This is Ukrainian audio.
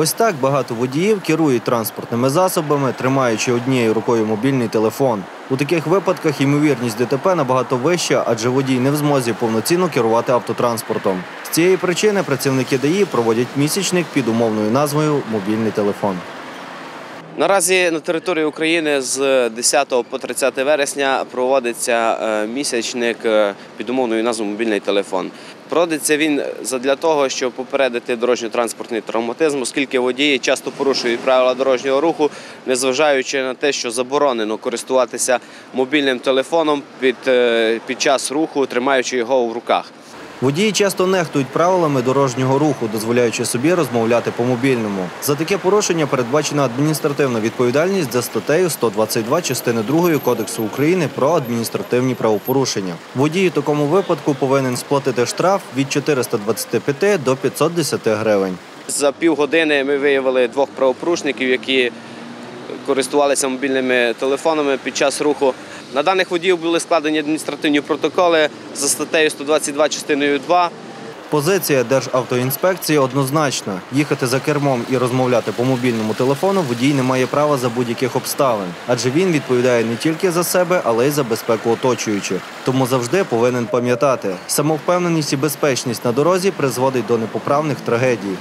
Ось так багато водіїв керують транспортними засобами, тримаючи однією рукою мобільний телефон. У таких випадках ймовірність ДТП набагато вища, адже водій не в змозі повноцінно керувати автотранспортом. З цієї причини працівники ДАІ проводять місячник під умовною назвою Мобільний телефон. Наразі на території України з 10 по 30 вересня проводиться е, місячник е, під умовною назвою мобільний телефон. Проводиться він для того, щоб попередити дорожньо-транспортний травматизм, оскільки водії часто порушують правила дорожнього руху, незважаючи на те, що заборонено користуватися мобільним телефоном під, е, під час руху, тримаючи його в руках. Водії часто нехтують правилами дорожнього руху, дозволяючи собі розмовляти по мобільному. За таке порушення передбачена адміністративна відповідальність за статтею 122 частини 2 Кодексу України про адміністративні правопорушення. Водій у такому випадку повинен сплатити штраф від 425 до 510 гривень. За півгодини ми виявили двох правопорушників, які користувалися мобільними телефонами під час руху. На даних водіїв були складені адміністративні протоколи за статтею 122 частиною 2. Позиція Державтоінспекції однозначна: їхати за кермом і розмовляти по мобільному телефону водій не має права за будь-яких обставин, адже він відповідає не тільки за себе, але й за безпеку оточуючих. Тому завжди повинен пам'ятати, самовпевненість і безпечність на дорозі призводить до непоправних трагедій.